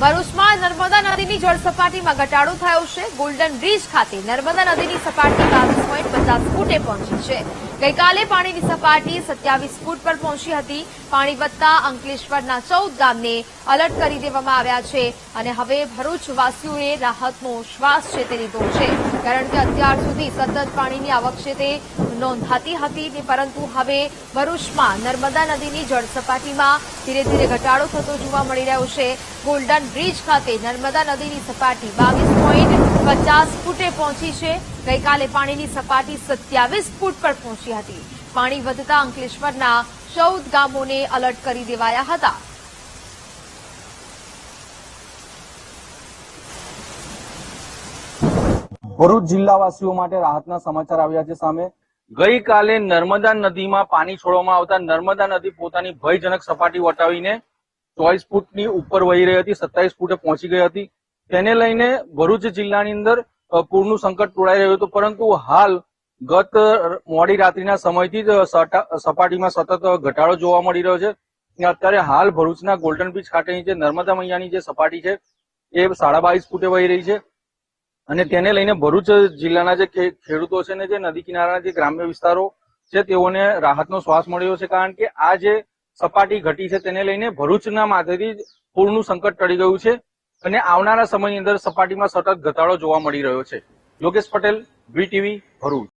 ભરૂચમાં નર્મદા નદીની જળ સપાટીમાં ઘટાડો થયો છે. ગોલ્ડન બ્રિજ ખાતે નર્મદા નદીની સપાટી બાવીસ પોઈન્ટ પચાસ ફૂટે પહોંચી છે. ગઈકાલે પાણીની સપાટી સત્યાવીસ ફૂટ પર પહોંચી હતી. પાણી વધતા અંકલેશ્વરના ચૌદ ગામને અલર્ટ કરી દેવામાં આવ્યા છે અને હવે ભરૂચવાસીઓએ રાહતનો શ્વાસ છે તે લીધો છે. કારણ કે અત્યાર સુધી સતત પાણીની આવક છે તે નોંધાતી હતી પરંતુ હવે ભરૂચમાં નર્મદા નદીની જળ સપાટીમાં ધીરે ધીરે ઘટાડો થતો જોવા મળી રહ્યો છે. ગોલ્ડન બ્રિજ ખાતે નર્મદા નદીની સપાટી બાવીસ પોઈન્ટ પચાસ ફૂટે પહોંચી છે. ગઈકાલે પાણીની સપાટી સત્યાવીસ ફૂટ પર પહોંચી હતી. પાણી વધતા અંકલેશ્વરના ચૌદ ગામોને અલર્ટ કરી દેવાયા હતા. ભરૂચ જિલ્લાવાસીઓ માટે રાહતના સમાચાર આવ્યા છે સામે. ગઈકાલે નર્મદા નદીમાં પાણી છોડવામાં આવતા નર્મદા નદી પોતાની ભયજનક સપાટી વટાવીને ચોવીસ ફૂટની ઉપર વહી રહી હતી, સત્તાવીસ ફૂટે પહોંચી ગઈ હતી. તેને લઈને ભરૂચ જિલ્લાની અંદર પૂરનું સંકટ તોડાઈ રહ્યું હતું. પરંતુ હાલ ગત મોડી રાત્રિના સમયથી જ સપાટીમાં સતત ઘટાડો જોવા મળી રહ્યો છે. અત્યારે હાલ ભરૂચના ગોલ્ડન બીચ ખાતેની જે નર્મદા મૈયાની જે સપાટી છે, એ સાડા બાવીસ ફૂટે વહી રહી છે. અને તેને લઈને ભરૂચ જિલ્લાના જે ખેડૂતો છે ને જે નદી કિનારાના જે ગ્રામ્ય વિસ્તારો છે, તેઓને રાહતનો શ્વાસ મળ્યો છે. કારણ કે આ જે સપાટી ઘટી છે તેને લઈને ભરૂચના માથેથી પૂરનું સંકટ ટળી ગયું છે અને આવનારા સમયની અંદર સપાટીમાં સતત ઘટાડો જોવા મળી રહ્યો છે. યોગેશ પટેલ, વીટીવી, ભરૂચ.